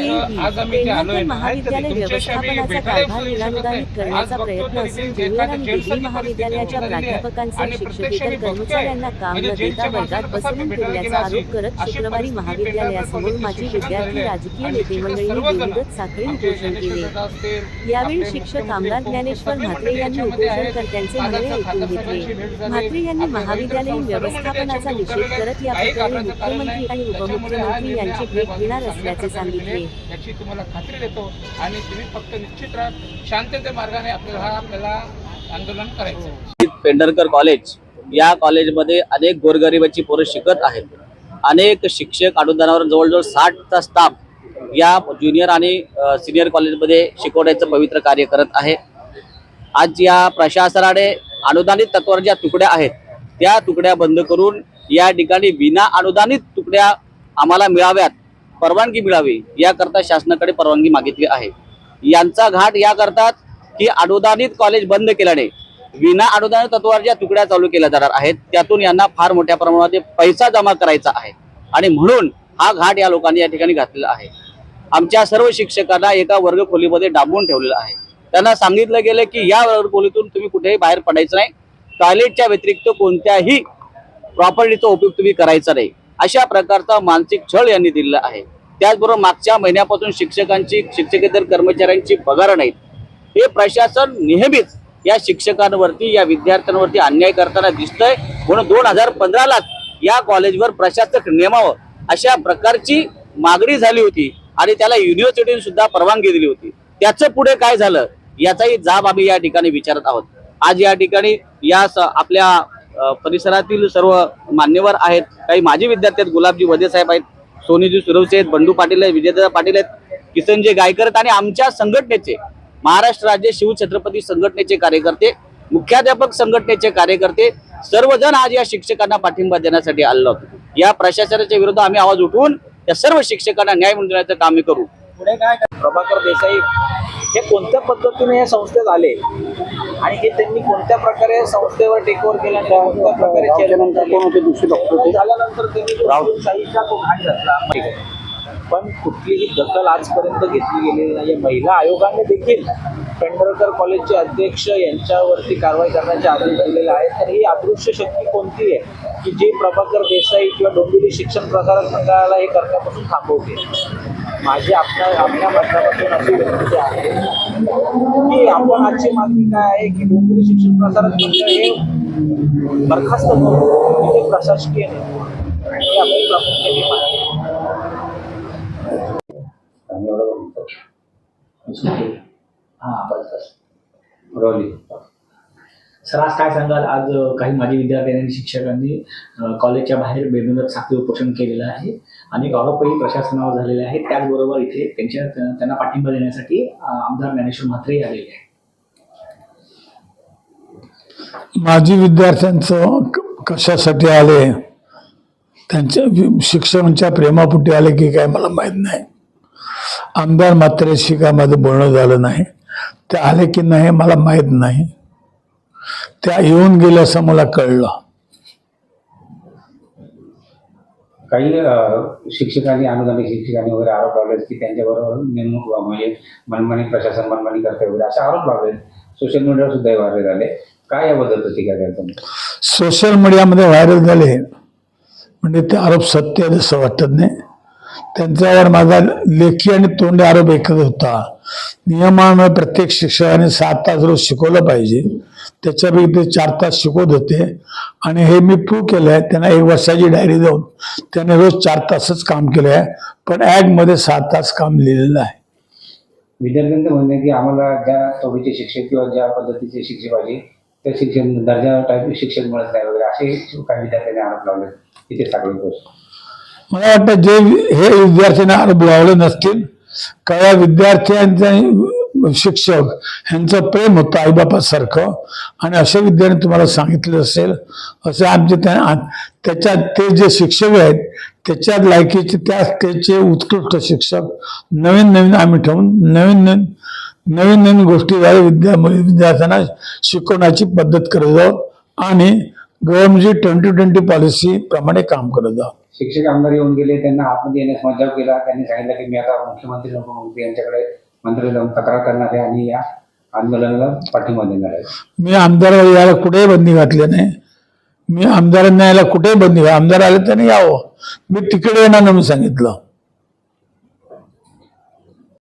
आज आम्ही आलोय महाविद्यालय व्यवस्थापनाचा कारभार. करण्याचा प्रयत्न असून महाविद्यालयाच्या शिक्षकेतर कर्मचाऱ्यांना काम म्हणजे न देता जेलच्या वर्गात बसवून ठेवल्याचा आरोप करत शुक्रवारी महाविद्यालयासमोर माजी विद्यार्थी राजकीय नेते. मंडळींनी साखळी उपोषण केले यावेळी शिक्षक आमदार ज्ञानेश्वर म्हात्रे यांनी. उपोषणकर्त्यांचे म्हणणे ऐकून घेतले. म्हात्रे यांनी महाविद्यालयीन व्यवस्थापनाचा निषेध करत या प्रकरणी मुख्यमंत्री आणि उपमुख्यमंत्री यांची भेट घेणार असल्याचे सांगितले याची तुम्हाला खात्री देतो आणि तुम्ही फक्त निश्चित राहा शांतते मार्गाने आपल्याला हा आपल्याला आंदोलन करायचं पेंढरकर कॉलेज या कॉलेजमध्ये अनेक गोरगरिबाची पोरं शिकत आहेत. अनेक शिक्षक अनुदानावर जवळजवळ साठचा स्टाफ या ज्युनियर आणि सिनियर कॉलेजमध्ये शिकवण्याचं पवित्र कार्य करत आहे. आज या प्रशासनाने अनुदानित तत्वावर ज्या तुकड्या आहेत त्या तुकड्या बंद करून या ठिकाणी विना अनुदानित तुकड्या आम्हाला मिळाव्यात. परवानगी मिळावी याकरता शासनाकडे परवानगी मागितली आहे. यांचा घाट या करतात की अनुदानित कॉलेज बंद केल्याने विना अनुदानित तत्वावर ज्या तुकड्या चालू केल्या जाणार आहेत त्यातून यांना फार मोठ्या प्रमाणामध्ये पैसा जमा करायचा आहे. आणि म्हणून हा घाट या लोकांनी या ठिकाणी घातलेला आहे. आमच्या सर्व शिक्षकांना एका वर्गखोलीमध्ये डांबून ठेवलेलं आहे. त्यांना सांगितलं गेलं की या वर्गखोलीतून तुम्ही कुठेही बाहेर पडायचं नाही. टॉयलेटच्या व्यतिरिक्त कोणत्याही प्रॉपर्टीचा उपयोग तुम्ही करायचा नाही. अशा प्रकारचा मानसिक छळ यांनी दिलेला आहे. त्याचबरोबर मागच्या महिन्यापासून शिक्षकांची शिक्षकेतर कर्मचाऱ्यांची पगार नाहीत. हे प्रशासन नेहमीच या शिक्षकांवरती या विद्यार्थ्यांवरती अन्याय करताना दिसतंय. म्हणून दोन हजार पंधरालाच या कॉलेजवर प्रशासक नेमावं अशा प्रकारची मागणी झाली होती आणि त्याला युनिव्हर्सिटीने सुद्धा परवानगी दिली होती. त्याचं पुढे काय झालं? याचाही जाब आम्ही या ठिकाणी विचारत आहोत. आज या ठिकाणी या स- आपल्या परिसरातील सर्व मान्यवर आहेत. काही माजी विद्यार्थी आहेत गुलाबजी वदे साहेब आहेत सोनीजी सुरवसे आहेत बंडू पाटील आहेत विजयदादा पाटील आहेत किसनजी गायकर आहेत आणि आमच्या संघटनेचे महाराष्ट्र राज्य शिवछत्रपती संघटनेचे कार्यकर्ते मुख्याध्यापक संघटनेचे कार्यकर्ते सर्वजण आज या शिक्षकांना पाठिंबा देण्यासाठी आलो या प्रशासनाच्या विरोधात आम्ही आवाज उठवून या सर्व शिक्षकांना न्याय मिळवण्याचं काम करू. पुढे काय प्रभाकर देसाई हे कोणत्या पद्धतीने या संस्थेत आले आणि हे त्यांनी कोणत्या प्रकारे संस्थेवर टेक ओव्हर केला आणि कोणत्या प्रकारे chairman झाले? झाल्यानंतर त्यांनी शिवशाहीचा तो घाट घातला. माहिती आहे. पण कुठलीही दखल आजपर्यंत घेतली गेलेली नाही महिला आयोगाने देखील पेंढरकर कॉलेजचे अध्यक्ष यांच्यावरती कारवाई करण्याचे आदेश दिलेले आहेत. तर ही अदृश्य शक्ती कोणती आहे? की जी प्रभाकर देसाई किंवा डोंबिवली शिक्षण प्रसारक मंडळाला हे करण्यापासून थांबवते. माझी आपल्या आपल्या माध्यमातून अशी विनंती आहे की आपण आजची मागणी काय आहे की डोंगरी शिक्षण प्रसारक मंडळ म्हणजे हे बरखास्त करून तिथे प्रशासकीय नेमणूक आपली प्रामुख्याने मागणी सर आज काय सांगाल? आज काही माजी विद्यार्थ्यांनी शिक्षकांनी कॉलेजच्या बाहेर बेमुदत साखळी उपोषण केलेलं आहे. अनेक आरोपही प्रशासनावर झालेले आहेत. त्याचबरोबर इथे त्यांच्या त्यांना पाठिंबा देण्यासाठी आमदार ज्ञानेश्वर म्हात्रे आलेले आहेत. माजी विद्यार्थ्यांचं कशासाठी आले? त्यांच्या शिक्षणाच्या प्रेमापुटी आले की काय मला माहीत नाही. आमदार मात्रेशी काय माझं बोलणं झालं नाही. ते आले की नाही मला माहीत नाही. त्या येऊन गेल्या असं मला कळलं. काही शिक्षकांनी अनुदानिक शिक्षकांनी वगैरे आरोप लावलेत की त्यांच्याबरोबर नेमणूक म्हणजे मनमानी प्रशासन मनमानी करते वगैरे असे आरोप लावलेत सोशल मीडियावर सुद्धा हे व्हायरल झाले. काय याबद्दल टीका द्याल तुम्ही? सोशल मीडियामध्ये व्हायरल झाले म्हणजे ते आरोप सत्य आहे असं वाटत नाही. त्यांच्यावर माझा लेखी आणि तोंडी आरोप एकच होता. नियमानं प्रत्येक शिक्षकाने सात तास रोज शिकवलं पाहिजे. त्याच्यापैकी ते चार तास शिकवत होते. आणि हे मी प्रूव्ह केलं आहे त्यांना एक वर्षाची डायरी देऊन त्याने रोज चार तासच काम केलं आहे पण ॲडमध्ये सात तास काम लिहिलेलं आहे. विद्यार्थ्यांचं म्हणणं आहे की आम्हाला ज्या तोडीचे शिक्षक किंवा ज्या पद्धतीचे शिक्षक पाहिजे त्या शिक्षण दर्जा टाईप शिक्षक मिळत नाही वगैरे असे काही विद्यार्थ्यांनी आरोप लावले तिथे सगळे मला वाटतं जे हे विद्यार्थ्यांना आरोप लावले नसतील काही विद्यार्थ्यांचे शिक्षक ह्यांचं प्रेम होतं आईबापासारखं. आणि अशा विद्यार्थी तुम्हाला सांगितलं असेल असे आमचे त्या त्याच्यात ते जे शिक्षक आहेत त्याच्यात लायकीचे त्या त्याचे उत्कृष्ट शिक्षक नवीन नवीन आम्ही ठेवून नवीन नवीन नवीन नवीन गोष्टीद्वारे विद्या विद्यार्थ्यांना शिकवण्याची पद्धत करत आहोत. आणि गव्हर्नमेंटची ट्वेंटी ट्वेंटी पॉलिसी प्रमाणे काम करत आहोत. शिक्षक आमदार येऊन गेले त्यांना आतमध्ये येण्यास मज्जाव केला. त्यांनी सांगितलं की मी आता मुख्यमंत्री उपमुख्यमंत्री यांच्याकडे मंत्री जाऊन तक्रार करणार आहे आणि या आंदोलनाला पाठिंबा देणार आहे मी आमदार यायला कुठेही बंदी घातली नाही. मी आमदारांना यायला कुठेही बंदी घा आमदार आले त्यांनी यावं. मी तिकडे येणार म्हणून सांगितलं.